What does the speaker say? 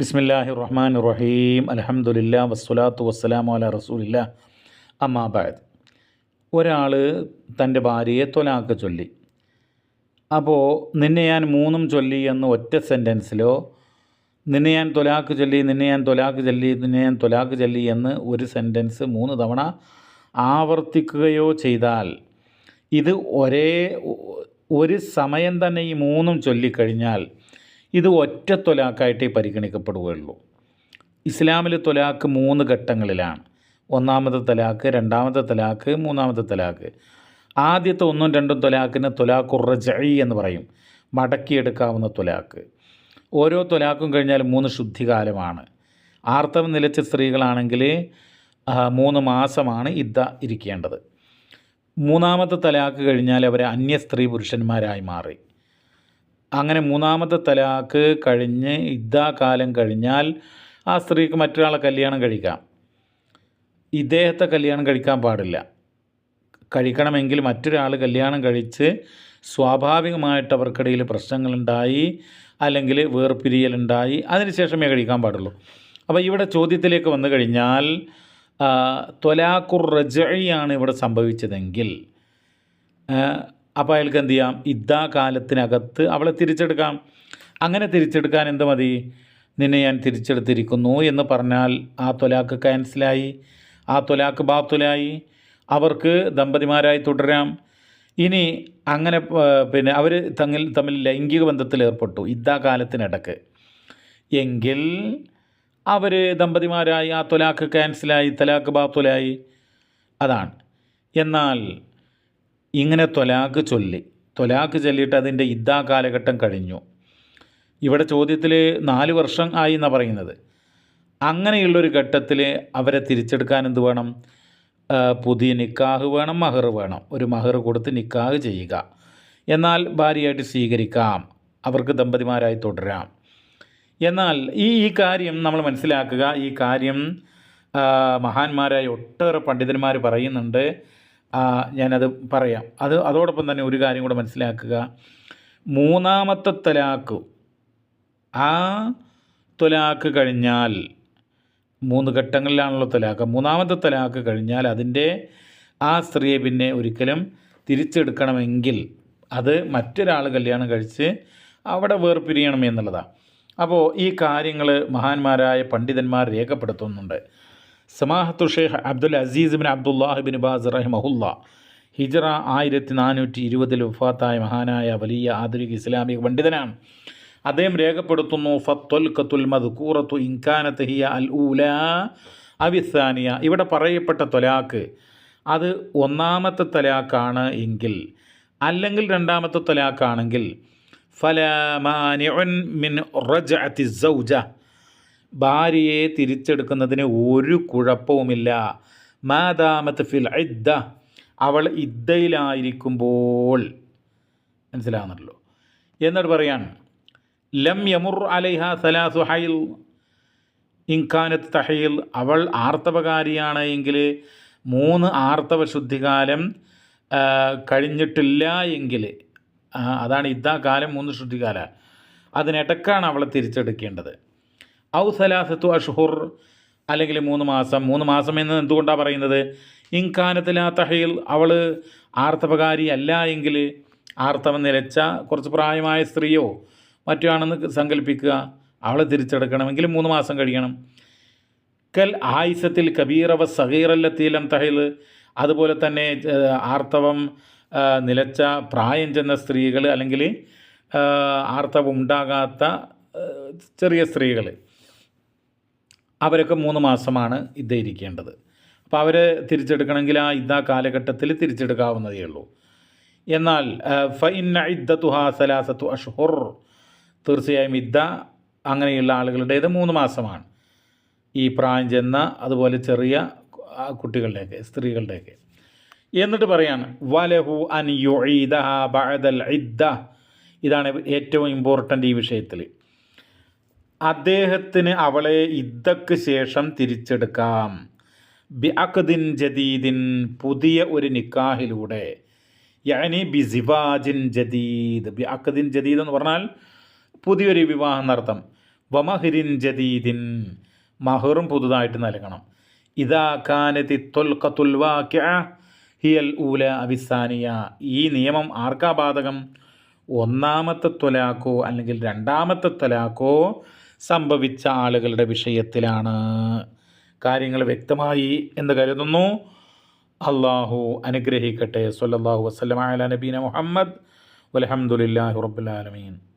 ബിസ്മില്ലാഹി റഹ്മാൻ റഹീം അലഹമുല്ല വസ്സലാത്തു വസ്സലാമു അല റസൂലില്ല അമ്മാബാദ് ഒരാൾ തന്റെ ഭാര്യയെ തൊലാക്ക് ചൊല്ലി. അപ്പോൾ നിന്നെ ഞാൻ മൂന്നും ചൊല്ലി എന്ന് ഒറ്റ സെന്റൻസിലോ നിന്നെ ഞാൻ തൊലാക്ക് ചൊല്ലി നിന്നെ ഞാൻ തൊലാക്ക് ചൊല്ലി നിന്നെ ഞാൻ തൊലാക്ക് ചൊല്ലി എന്ന് ഒരു സെന്റൻസ് മൂന്ന് തവണ ആവർത്തിക്കുകയോ ചെയ്താൽ ഇത് ഒരേ ഒരു സമയം തന്നെ ഈ മൂന്നും ചൊല്ലിക്കഴിഞ്ഞാൽ ഇത് ഒറ്റ തൊലാക്കായിട്ടേ പരിഗണിക്കപ്പെടുകയുള്ളൂ. ഇസ്ലാമിൽ തൊലാക്ക് മൂന്ന് ഘട്ടങ്ങളിലാണ്. ഒന്നാമത്തെ തലാക്ക് രണ്ടാമത്തെ തലാക്ക് മൂന്നാമത്തെ തലാക്ക്. ആദ്യത്തെ ഒന്നും രണ്ടും തൊലാക്കിന് തൊലാഖുറജി എന്ന് പറയും. മടക്കിയെടുക്കാവുന്ന തൊലാക്ക്. ഓരോ തൊലാക്കും കഴിഞ്ഞാൽ മൂന്ന് ശുദ്ധികാലമാണ്. ആർത്തവം നിലച്ച സ്ത്രീകളാണെങ്കിൽ മൂന്ന് മാസമാണ് ഇദ്ദ ഇരിക്കേണ്ടത്. മൂന്നാമത്തെ തലാക്ക് കഴിഞ്ഞാൽ അവർ അന്യ സ്ത്രീ പുരുഷന്മാരായി മാറി. അങ്ങനെ മൂന്നാമത്തെ തലാക്ക് കഴിഞ്ഞ് ഇദ്ദാ കാലം കഴിഞ്ഞാൽ ആ സ്ത്രീക്ക് മറ്റൊരാളെ കല്യാണം കഴിക്കാം. ഇദ്ദേഹത്തെ കല്യാണം കഴിക്കാൻ പാടില്ല. കഴിക്കണമെങ്കിൽ മറ്റൊരാൾ കല്യാണം കഴിച്ച് സ്വാഭാവികമായിട്ട് അവർക്കിടയിൽ പ്രശ്നങ്ങളുണ്ടായി അല്ലെങ്കിൽ വേർപിരിയലുണ്ടായി അതിനുശേഷമേ കഴിക്കാൻ പാടുള്ളൂ. അപ്പോൾ ഇവിടെ ചോദ്യത്തിലേക്ക് വന്നു കഴിഞ്ഞാൽ ത്വലാഖുർ റജയാണ് ഇവിടെ സംഭവിച്ചതെങ്കിൽ അപ്പോൾ അയാൾക്ക് എന്ത് ചെയ്യാം? ഇദ്ദാ കാലത്തിനകത്ത് അവളെ തിരിച്ചെടുക്കാം. അങ്ങനെ തിരിച്ചെടുക്കാൻ എന്ത് മതി? നിന്നെ ഞാൻ തിരിച്ചെടുത്തിരിക്കുന്നു എന്ന് പറഞ്ഞാൽ ആ തൊലാക്ക് ക്യാൻസലായി. ആ തൊലാക്ക് ബാത്തുലായി. അവർക്ക് ദമ്പതിമാരായി തുടരാം. ഇനി അങ്ങനെ പിന്നെ അവർ തമ്മിൽ തമ്മിൽ ലൈംഗിക ബന്ധത്തിൽ ഏർപ്പെട്ടു. ഇദ്ദാ കാലത്തിനിടക്ക്. എങ്കിൽ അവർ ദമ്പതിമാരായി ആ തൊലാക്ക് ക്യാൻസലായി തലാക്ക് ബാത്തുലായി. അതാണ്. എന്നാൽ ഇങ്ങനെ തൊലാക്ക് ചൊല്ലി. തൊലാക്ക് ചൊല്ലിയിട്ട് അതിന്റെ ഇദ്ദാ കാലഘട്ടം കഴിഞ്ഞു. ഇവിടെ ചോദ്യത്തിൽ നാല് വർഷം ആയി എന്നാണ് പറയുന്നത്. അങ്ങനെയുള്ളൊരു ഘട്ടത്തിൽ അവരെ തിരിച്ചെടുക്കാൻ എന്ത് വേണം? പുതിയ നിക്കാഹ് വേണം മഹർ വേണം. ഒരു മഹർ കൊടുത്ത് നിക്കാഹ് ചെയ്യുക. എന്നാൽ ഭാര്യയായിട്ട് സ്വീകരിക്കാം. അവർക്ക് ദമ്പതിമാരായി തുടരാം. എന്നാൽ ഈ ഈ കാര്യം നമ്മൾ മനസ്സിലാക്കുക. ഈ കാര്യം മഹാന്മാരായ ഒട്ടേറെ പണ്ഡിതന്മാർ പറയുന്നുണ്ട്. ഞാനത് പറയാം. അത് അതോടൊപ്പം തന്നെ ഒരു കാര്യം കൂടെ മനസ്സിലാക്കുക. മൂന്നാമത്തെ തലാക്ക് ആ തൊലാക്ക് കഴിഞ്ഞാൽ മൂന്ന് ഘട്ടങ്ങളിലാണല്ലോ തലാക്ക് മൂന്നാമത്തെ തലാക്ക് കഴിഞ്ഞാൽ അതിന്റെ ആ സ്ത്രീയെ പിന്നെ ഒരിക്കലും തിരിച്ചെടുക്കണമെങ്കിൽ അത് മറ്റൊരാൾ കല്യാണം കഴിച്ച് അവിടെ വേർപിരിയണം എന്നുള്ളതാണ് അപ്പോൾ ഈ കാര്യങ്ങൾ മഹാന്മാരായ പണ്ഡിതന്മാർ രേഖപ്പെടുത്തുന്നുണ്ട്. സമാഹത്തു Sheikh Abdul Aziz bin Abdullah bin Baz റഹിമഹുല്ല. ഹിജറ ആയിരത്തി നാനൂറ്റി ഇരുപതിൽ വഫാത്തായ മഹാനായ വലിയ ആധുനിക ഇസ്ലാമിക പണ്ഡിതനാണ്. അദ്ദേഹം രേഖപ്പെടുത്തുന്നു ഫത്വൽ കത്തുൽ മദ്കൂറത്തു ഇൻകാനത്ത് ഹിയ അൽ ഊല അവിസാനിയ ഇവിടെ പറയപ്പെട്ട തൊലാക്ക് അത് ഒന്നാമത്തെ തലാക്കാണ് എങ്കിൽ അല്ലെങ്കിൽ രണ്ടാമത്തെ തലാക്കാണെങ്കിൽ ഫലമാനിഉൻ മിൻ റജഅത്തി സൗജ. ഭാര്യയെ തിരിച്ചെടുക്കുന്നതിന് ഒരു കുഴപ്പവുമില്ല. മാതാമത്ത് ഫിൽ ഇദ്ദ. അവൾ ഇദ്ദയിലായിരിക്കുമ്പോൾ. മനസ്സിലാകുന്നല്ലോ എന്നിട്ട് പറയാൻ ലം യമുർ അലൈഹ സലാസു ഹൈൽ. ഇൻഖാനത്ത് തഹയിൽ അവൾ ആർത്തവകാരിയാണ് എങ്കിൽ മൂന്ന് ആർത്തവ ശുദ്ധികാലം കഴിഞ്ഞിട്ടില്ല എങ്കിൽ അതാണ് ഇദ്ദാ കാലം മൂന്ന് ശുദ്ധികാല. അതിനിടക്കാണ് അവളെ തിരിച്ചെടുക്കേണ്ടത്. ഔ സലാസത്തു അഷ്ഹുർ അല്ലെങ്കിൽ മൂന്ന് മാസം. മൂന്ന് മാസം എന്ന് എന്തുകൊണ്ടാണ് പറയുന്നത്? ഇൻകാനത്തിലാ തഹയിൽ അവൾ ആർത്തവകാരി അല്ല എങ്കിൽ ആർത്തവം നിലച്ച കുറച്ച് പ്രായമായ സ്ത്രീയോ മറ്റോ ആണെന്ന് സങ്കല്പിക്കുക അവളെ തിരിച്ചെടുക്കണമെങ്കിൽ മൂന്ന് മാസം കഴിയണം. കൽ ആയിസത്തിൽ കബീറവ സഹീറല്ലത്തീലം തഹയിൽ അതുപോലെ തന്നെ ആർത്തവം നിലച്ച പ്രായം ചെന്ന സ്ത്രീകൾ അല്ലെങ്കിൽ ആർത്തവം ഉണ്ടാകാത്ത ചെറിയ സ്ത്രീകൾ അവരൊക്കെ മൂന്ന് മാസമാണ് ഇത് ഇരിക്കേണ്ടത്. അപ്പോൾ അവർ തിരിച്ചെടുക്കണമെങ്കിൽ ആ ഇദ്ദ കാലഘട്ടത്തിൽ തിരിച്ചെടുക്കാവുന്നതേ ഉള്ളൂ. എന്നാൽ ഫൈന ഇദ്ദത്തുഹ സലാസത്തു അഷ്ഹുർ. തീർച്ചയായും ഇദ്ദ അങ്ങനെയുള്ള ആളുകളുടേത് മൂന്ന് മാസമാണ്. ഈ പ്രായം ചെന്ന അതുപോലെ ചെറിയ കുട്ടികളുടെയൊക്കെ സ്ത്രീകളുടെയൊക്കെ. എന്നിട്ട് പറയാണ് വലഹു അൻ യുഈദഹ ബഅദൽ ഇദ്ദ. ഇതാണ് ഏറ്റവും ഇമ്പോർട്ടന്റ് ഈ വിഷയത്തിൽ അദ്ദേഹത്തിന് അവളെ ഇദ്ദക്ക് ശേഷം തിരിച്ചെടുക്കാം. ബി അഖദിൻ ജദീദിൻ പുതിയ ഒരു നിക്കാഹിലൂടെ. യാനി ബി സിവാജിൻ ജദീദ്. ബി അഖദിൻ ജദീദ് എന്ന് പറഞ്ഞാൽ പുതിയൊരു വിവാഹം നടത്തം. വമഹിരിൻ ജദീദിൻ. മഹറും പുതുതായിട്ട് നൽകണം. ഇതാ കാനതി തൊൽക്കത്തുൽ ഹിയൽ ഊല അവിസാനിയ. ഈ നിയമം ആർക്കാ ബാധകം? ഒന്നാമത്തെ തൊലാക്കോ അല്ലെങ്കിൽ രണ്ടാമത്തെ തൊലാക്കോ സംഭവിച്ച ആളുകളുടെ വിഷയത്തിലാണ് കാര്യങ്ങൾ വ്യക്തമായി എന്ന് കരുതുന്നു. അള്ളാഹു അനുഗ്രഹിക്കട്ടെ. സൊല്ലാഹു വസ്ലം നബീന മുഹമ്മദ്. വലഹമുല്ലാ റബ്ബുലാലമീൻ